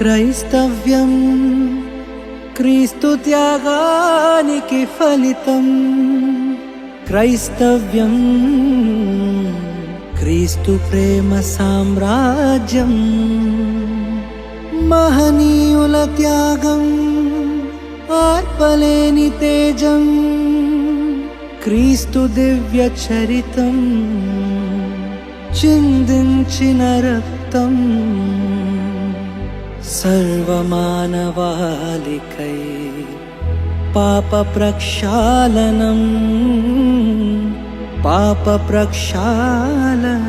క్రైస్తవ్యం క్రీస్తు త్యాగానికి ఫలితం. క్రైస్తవ్యం క్రీస్తు ప్రేమ సామ్రాజ్యం. మహనీయుల త్యాగం ఆర్పలేని తేజం. క్రీస్తు దివ్య చరితం చిందించిన రక్తం. సర్వమానవాళికై పాప ప్రక్షాళనం పాప ప్రక్షాళనం.